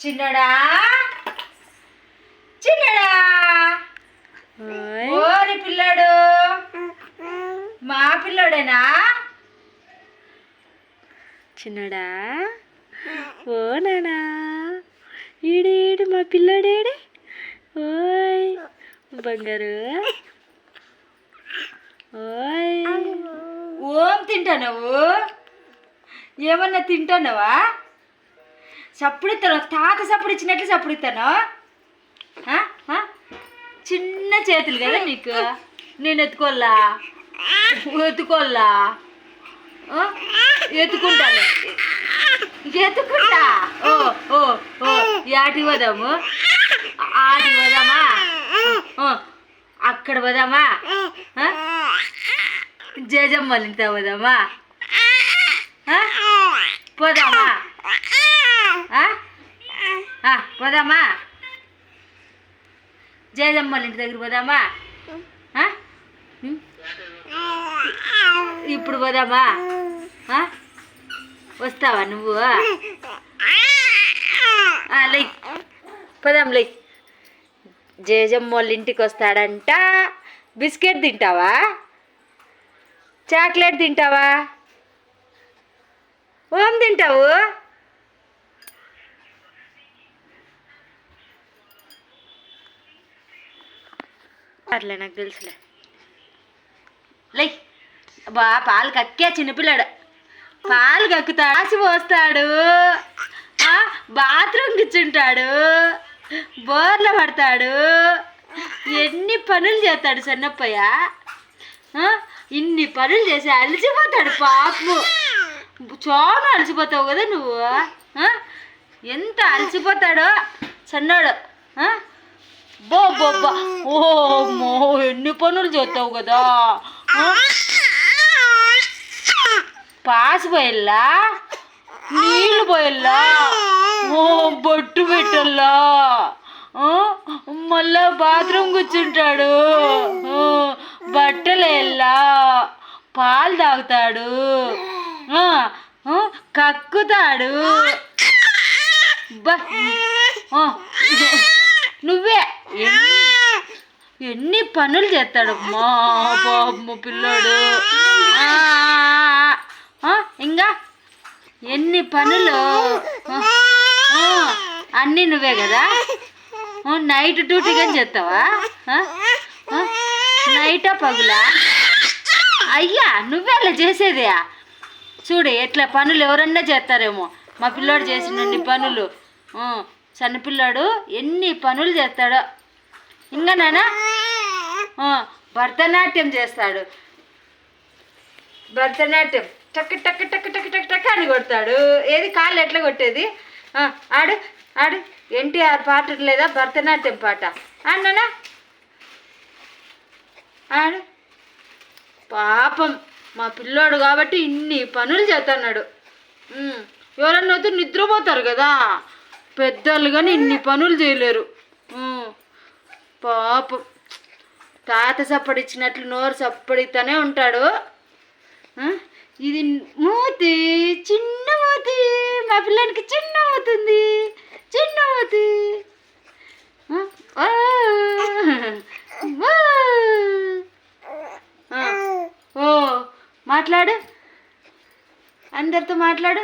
చిన్నడా? చిన్నడా? ఓరి పిల్లాడు. మా పిల్లోడేనా? చిన్నడా? ఓ నానా. ఈడేడు మా పిల్లడేడే ఓయ్. బంగారు. ఓయ్. ఓం తింటానవు? ఏమన్నా తింటానవా? సప్పుడు ఇస్తాను తాత సప్పుడు ఇచ్చినట్లు సప్పుడు ఇస్తాను చిన్న చేతులు కదా నీకు నేను ఎత్తుకోల్లా ఎత్తుకోల్లా ఎత్తుకుంటాను. ఎత్తుకుంటా? ఓ ఓ ఓ యాటి పోదాము. ఆటి పోదామా? అక్కడ పోదామా? ఆ? జేజమ్మ పోదామా? పోదామా? పోదామా? జయదమ్మ వాళ్ళ ఇంటి దగ్గర పోదామా? ఇప్పుడు పోదామా? వస్తావా నువ్వు? లై. పోదాం లై. జయజమ్మ వాళ్ళ ఇంటికి వస్తాడంట. బిస్కెట్ తింటావా? చాక్లెట్ తింటావా? ఓం తింటావు? అట్లే నాకు తెలుసులే. లై బా పాలు కక్కే చిన్నపిల్లాడు. పాలు కక్కుతాడు రాసి పోస్తాడు. బాత్రూమ్ కూర్చుంటాడు. బోర్లో పడతాడు. ఎన్ని పనులు చేస్తాడు సన్నప్పయ్య? ఇన్ని పనులు చేసి అలసిపోతాడు పాపము చాలా అలసిపోతావు కదా నువ్వు ఎంత అలసిపోతాడో సన్నాడు ఆ? ఓ ఎన్ని పనులు చేస్తావు కదా? పాస్ పోయల్లా? నీళ్ళు పోయల్లా? ఓ బొట్టు పెట్టల్లా? మళ్ళా బాత్రూమ్ కూర్చుంటాడు. బట్టలు వెళ్ళా పాలు తాగుతాడు. కక్కుతాడు. బా ఎన్ని పనులు చేస్తాడు. మా పాపమ్మ పిల్లోడు. ఇంకా ఎన్ని పనులు? అన్ని అన్నీ నువ్వే కదా? నైట్ డ్యూటీగా చేస్తావా? నైటా పగులా? అయ్యా నువ్వే అలా చేసేదే. చూడు ఎట్లా పనులు ఎవరన్నా చేస్తారేమో. మా పిల్లోడు చేసినన్ని పనులు. ఆ, సన్నపిల్లాడు ఎన్ని పనులు చేస్తాడో. ఇంకా నానా భరతనాట్యం చేస్తాడు. భరతనాట్యం. టక్ టక్ టక్ టక్ టక్ టక్ అని కొడతాడు. ఏది కాళ్ళు ఎట్లా కొట్టేది? ఆడు ఆడు. ఎన్టీఆర్ పాట లేదా భరతనాట్యం పాట? ఆడనా ఆడు. పాపం మా పిల్లోడు కాబట్టి ఇన్ని పనులు చేస్తున్నాడు ఎవరన్నా అయితే నిద్రపోతారు కదా. పెద్దోళ్ళు కానీ ఇన్ని పనులు చేయలేరు. పాపం. తాత సప్పడిచ్చినట్లు నోరు సప్పడితోనే ఉంటాడు. ఇది మూతి చిన్న మూతి. మా పిల్లానికి చిన్న అవుతుంది చిన్న మూతి. ఓ మాట్లాడు. అందరితో మాట్లాడు.